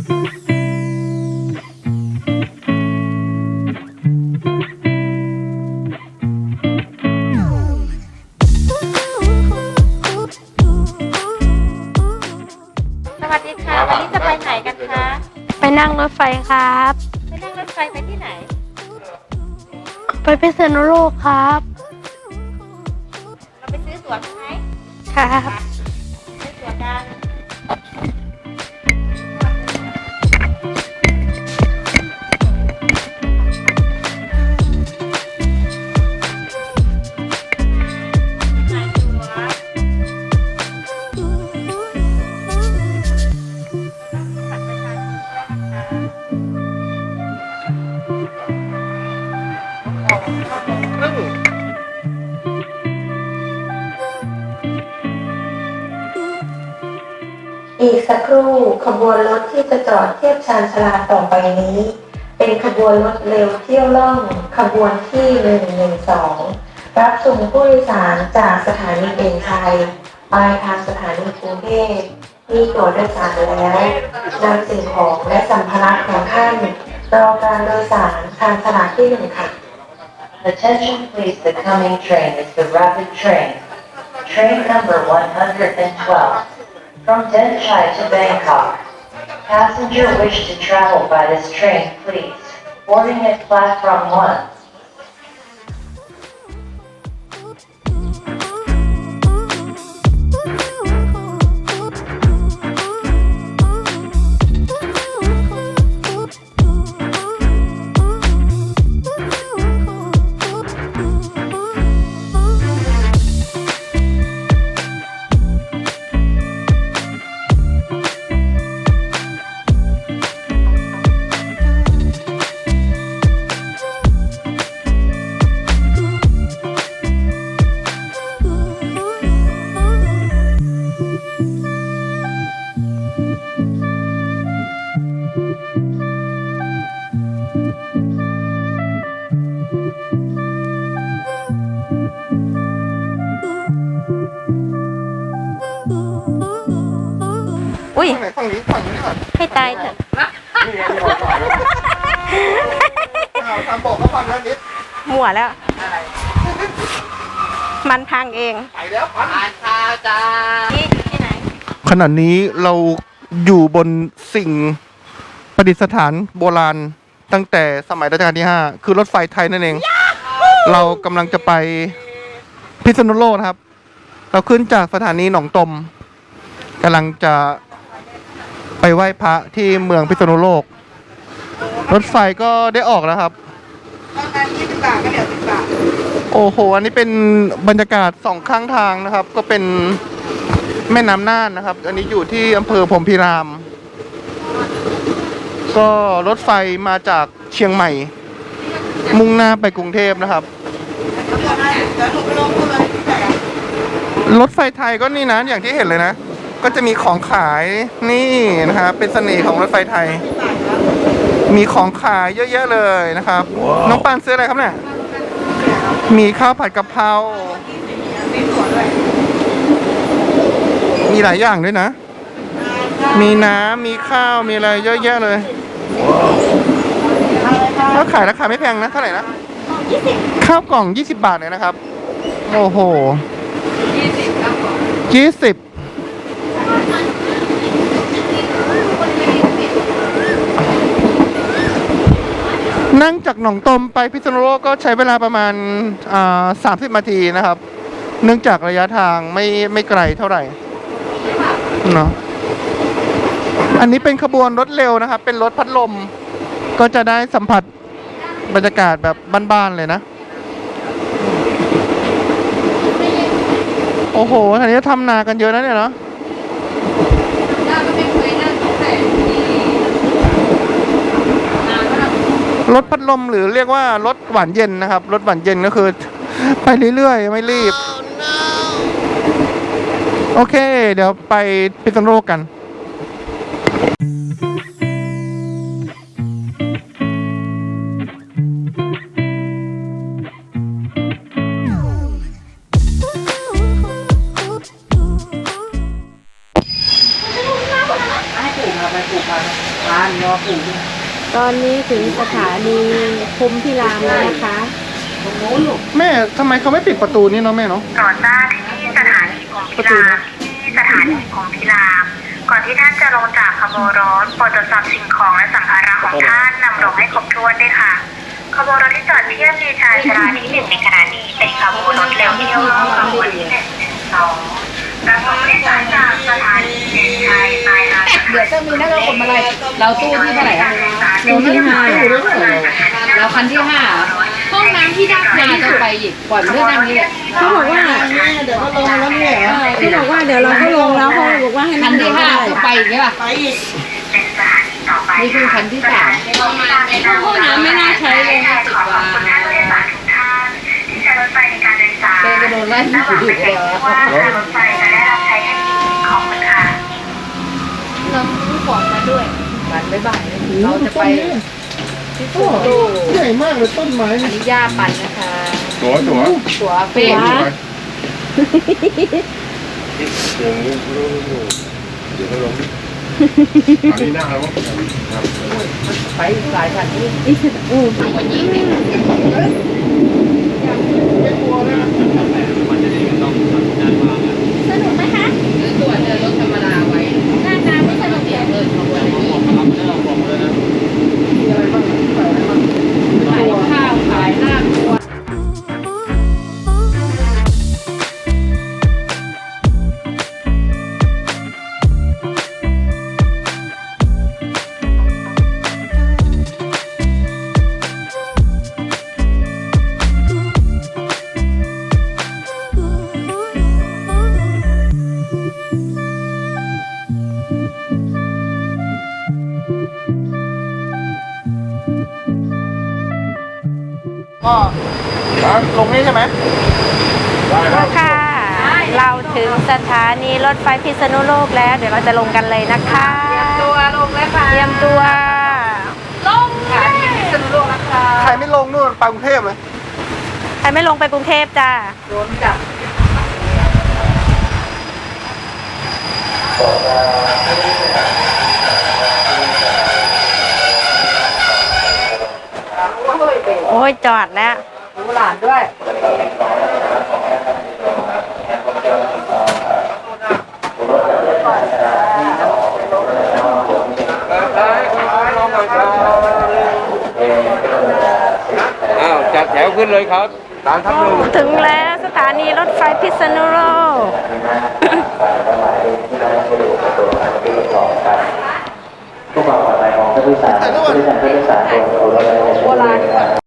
สวัสดีค่ะ วันนี้จะไปไหนกันคะ ไปนั่งรถไฟครับ ไปนั่งรถไฟไปที่ไหน ไปพิษณุโลกครับ เราไปซื้อตั๋วกันไหม ครับ อีกสักครู่ขบวนรถที่จะจอดเทียบชานชาลาต่อไปนี้ เป็นขบวนรถเร็วเที่ยวล่องขบวนที่ 112 รับส่งผู้โดยสารจากสถานีเด่นชัยปลายทางสถานีกรุงเทพมีตั๋วโดยสารแล้วนำสิ่งของและสัมภาระของท่านรอการโดยสารทางสถานที่หนึ่งค่ะ Attention please, the coming train is the rapid train. Train number 112 from Denchai to Bangkok. Passenger wish to travel by this train, please. Boarding at platform 1. อุ้ยฝั่งไหนฝั่งนี้ฝั่งนี้ก่อนให้ตายเถอะนี่ไงมีรอยต่อแล้วอ้าวทำบอกเขาฟังแล้วนิดมั่วแล้วมันพังเอง ไปแล้วพันนี่ที่ไหนขณะนี้เราอยู่บนสิ่งประดิษฐานโบราณตั้งแต่สมัยรัชกาลที่ 5 คือรถไฟไทยนั่นเอง เรากำลังจะไปพิษณุโลกนะครับ เราขึ้นจากสถานีหนองตมกำลังจะ ไปไหว้พระที่เมืองพิษณุโลก รถไฟก็ได้ออกแล้วครับโอ้โห อันนี้เป็นบรรยากาศสองข้างทางนะครับ ก็เป็นแม่น้ำน่านนะครับ อันนี้อยู่ที่อำเภอพรมพิราม ก็รถไฟมาจากเชียงใหม่ มุ่งหน้าไปกรุงเทพนะครับรถไฟไทยก็นี่นะอย่างที่เห็นเลยนะ ก็จะมีของขายนี่นะครับ เป็นเสน่ห์ของรถไฟไทย มีของขายเยอะๆเลยนะครับ น้องปานซื้ออะไรครับเนี่ยมีข้าวผัดกะเพรามีหลายอย่างด้วยนะ มีน้ำ มีข้าว มีอะไรเยอะแยะเลยก็ขายราคาไม่แพงนะ เท่าไหร่นะ ข้าวกล่อง 20 บาทเลยนะครับ โอ้โห 20 นั่งจากหนองตมไปพิษณุโลกก็ใช้เวลาประมาณสามสิบนาทีนะครับ เนื่องจากระยะทางไม่ไม่ไกลเท่าไหร่เนาะอันนี้เป็นขบวนรถเร็วนะครับ เป็นรถพัดลม ก็จะได้สัมผัสบรรยากาศแบบบ้านๆเลยนะ โอ้โหทีนี้ทำนากันเยอะนะเนี่ยเนาะ รถพัดลมหรือเรียกว่ารถหวานเย็นนะครับรถหวานเย็นก็คือ ไปเรื่อยๆ ไม่รีบ โอเค เดี๋ยวไปพิษณุโลกกันให้ปลูกครับให้ปลูกพันธุ์ ตอนนี้ถึงสถานีคุมพิรามแล้วนะคะแม่ทำไมเขาไม่ปิดประตูนี่เนาะแม่เนาะ ต่อต้านที่สถานีกรมพิรามที่สถานีกรมพิราม ก่อนที่ท่านจะลงจากขบวนรถโปรดตรวจสอบสิ่งของและสัมภาระของท่านนำลงให้ครบถ้วนด้วยค่ะ ขบวนรถที่จอดเทียบมีชานชาลาที่หนึ่งในขณะนี้เป็นขบวนรถเร็วเที่ยวล่องขบวนที่หนึ่งหนึ่งสอง เดี๋ยวจะมีนักคนมาอะไรเราตู้ที่เท่าไหร่อะตู้ที่ห้าเราคันที่ห้าเหรอห้องน้ำที่ด้านห้าจะไปอีกปล่อยมันเรื่องนั่งนี้แหละเขาบอกว่าเดี๋ยวก็ลงแล้วเนี่ยเขาบอกว่าเดี๋ยวเราก็ลงแล้วเขาบอกว่าให้คันั่นงที่ห้าคือไปอีกใช่ป่ะเป็นสถานีต่อไปนี่คือคันที่สามห้องน้ำไม่น่าใช้เลยขอขอบคุณท่านผู้โดยสารทุกท่านที่ใช้รถไฟในการโดยสารเดินไปโดนไล่และหวังเป็นอย่ เราจะไปที่ตู้ใหญ่มากเลยต้นไม้อันนี้ย่าปั่นนะคะตัวตัวตัวเฟ่ไปสายพันธุ์นี้วันนี้สิสนุกไหมคะ ก็ลงนี่ใช่ไหมค่ะ เราถึงสถานีรถไฟพิษณุโลกแล้ว เดี๋ยวเราจะลงกันเลยนะคะเตรียมตัวลงแล้วค่ะเตรียมตัวลงค่ะพิษณุโลกนะคะใครไม่ลงนู่นไปกรุงเทพเลยใครไม่ลงไปกรุงเทพจ้าโดนจับ โอ้ ยจอดแล้วดูหลานด้วย อ้าวจัดแถวขึ้นเลยครับตามทัพหนึ่งถึงแล้วสถานีรถไฟพิษณุโลกผู้ความปลอดภัยของผู้โดยสารผู้โดยสารผู้โดยสารบนรถ